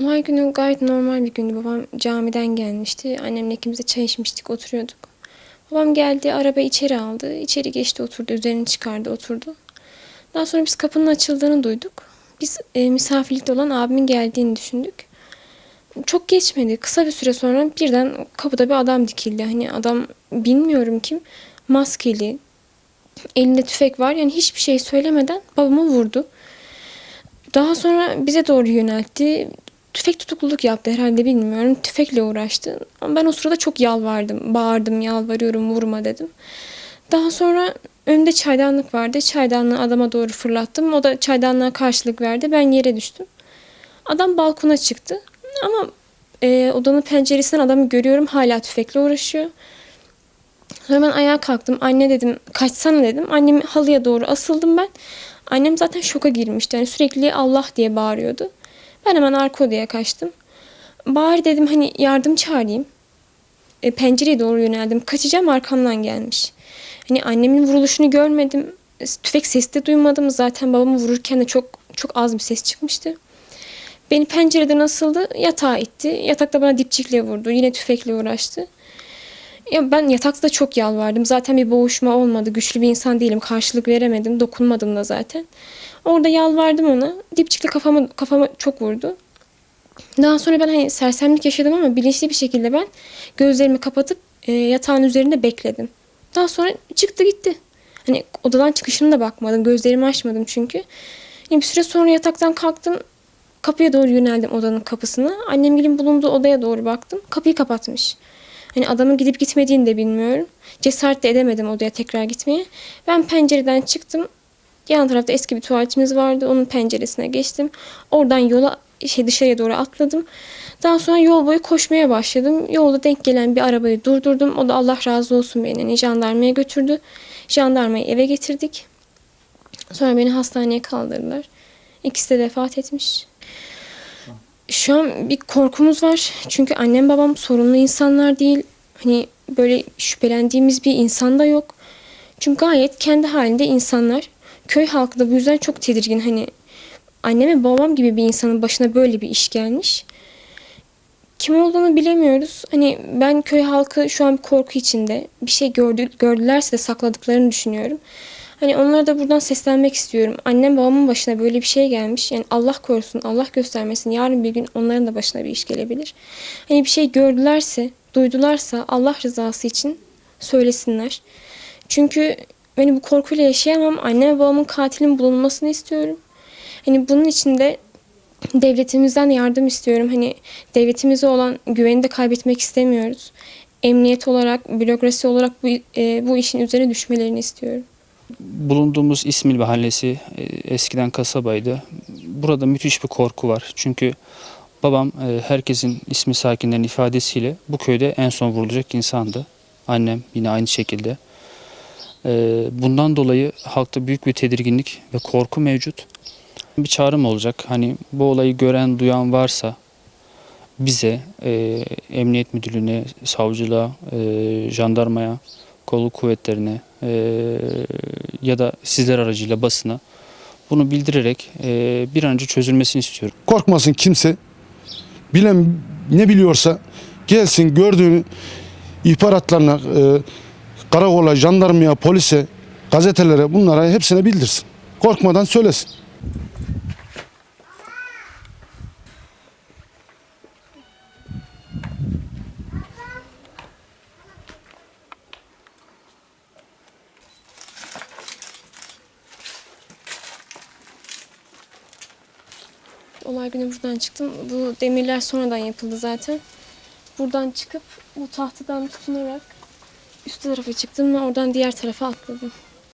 Olay günü gayet normal bir gündü. Babam camiden gelmişti. Annemle ikimiz de çay içmiştik, oturuyorduk. Babam geldi, araba içeri aldı. İçeri geçti, oturdu. Üzerini çıkardı, oturdu. Daha sonra biz kapının açıldığını duyduk. Biz e, misafirlikte olan abimin geldiğini düşündük. Çok geçmedi. Kısa bir süre sonra birden kapıda bir adam dikildi. Hani adam bilmiyorum kim. Maskeli. Elinde tüfek var. Yani hiçbir şey söylemeden babamı vurdu. Daha sonra bize doğru yöneltti. Tüfek tutukluluk yaptı herhalde bilmiyorum. Tüfekle uğraştı. Ama ben o sırada çok yalvardım. Bağırdım, yalvarıyorum vurma dedim. Daha sonra önünde çaydanlık vardı. Çaydanlığı adama doğru fırlattım. O da çaydanlığa karşılık verdi. Ben yere düştüm. Adam balkona çıktı. Ama e, odanın penceresinden adamı görüyorum. Hala tüfekle uğraşıyor. Ben ayağa kalktım. Anne dedim kaçsana dedim. Annem halıya doğru asıldım ben. Annem zaten şoka girmişti. Yani sürekli Allah diye bağırıyordu. Ben hemen arka odaya kaçtım. Bari dedim hani yardım çağırayım. E, pencereye doğru yöneldim. Kaçacağım arkamdan gelmiş. Hani annemin vuruluşunu görmedim. Tüfek sesi de duymadım. Zaten babamı vururken de çok çok az bir ses çıkmıştı. Beni pencereden asıldı, yatağa itti. Yatakta bana dipçikle vurdu. Yine tüfekle uğraştı. Ya ben yatakta çok yalvardım. Zaten bir boğuşma olmadı. Güçlü bir insan değilim. Karşılık veremedim. Dokunmadım da zaten. Orada yalvardım ona. Dipçikle kafama, kafama çok vurdu. Daha sonra ben hani sersemlik yaşadım ama bilinçli bir şekilde ben gözlerimi kapatıp e, yatağın üzerinde bekledim. Daha sonra çıktı gitti. Hani odadan çıkışına da bakmadım. Gözlerimi açmadım çünkü. Yani bir süre sonra yataktan kalktım. Kapıya doğru yöneldim odanın kapısına. Annemgilin bulunduğu odaya doğru baktım. Kapıyı kapatmış. Hani adamın gidip gitmediğini de bilmiyorum. Cesaret de edemedim odaya tekrar gitmeye. Ben pencereden çıktım. Yan tarafta eski bir tuvaletimiz vardı. Onun penceresine geçtim. Oradan yola şey dışarıya doğru atladım. Daha sonra yol boyu koşmaya başladım. Yolda denk gelen bir arabayı durdurdum. O da Allah razı olsun beni hani jandarmaya götürdü. Jandarmayı eve getirdik. Sonra beni hastaneye kaldırdılar. İkisi de vefat etmiş. Şu an bir korkumuz var. Çünkü annem babam sorunlu insanlar değil. Hani böyle şüphelendiğimiz bir insan da yok. Çünkü gayet kendi halinde insanlar. Köy halkı da bu yüzden çok tedirgin. Hani annem ve babam gibi bir insanın başına böyle bir iş gelmiş. Kim olduğunu bilemiyoruz. Hani ben köy halkı şu an bir korku içinde. Bir şey gördü, gördülerse de sakladıklarını düşünüyorum. Hani onlara da buradan seslenmek istiyorum. Annem babamın başına böyle bir şey gelmiş. Yani Allah korusun, Allah göstermesin. Yarın bir gün onların da başına bir iş gelebilir. Hani bir şey gördülerse, duydularsa Allah rızası için söylesinler. Çünkü beni bu korkuyla yaşayamam. Anne ve babamın katilin bulunmasını istiyorum. Hani bunun için de devletimizden yardım istiyorum. Hani devletimize olan güveni de kaybetmek istemiyoruz. Emniyet olarak, bürokrasi olarak bu, e, bu işin üzerine düşmelerini istiyorum. Bulunduğumuz İsmil Mahallesi e, eskiden kasabaydı. Burada müthiş bir korku var. Çünkü babam e, herkesin ismi sakinlerin ifadesiyle bu köyde en son vurulacak insandı. Annem yine aynı şekilde. E, Bundan dolayı halkta büyük bir tedirginlik ve korku mevcut. Bir çağrım olacak. Hani bu olayı gören, duyan varsa bize, Emniyet Müdürlüğü'ne, savcılığa, jandarmaya, kolluk kuvvetlerine e, ya da sizler aracıyla basına bunu bildirerek e, bir an önce çözülmesini istiyorum. Korkmasın kimse. Bilen ne biliyorsa gelsin gördüğünü ihbaratlarına, e, karakola, jandarmaya, polise, gazetelere bunlara hepsine bildirsin. Korkmadan söylesin. Olay günü buradan çıktım. Bu demirler sonradan yapıldı zaten. Buradan çıkıp bu tahtadan tutunarak üst tarafa çıktım ve oradan diğer tarafa atladım.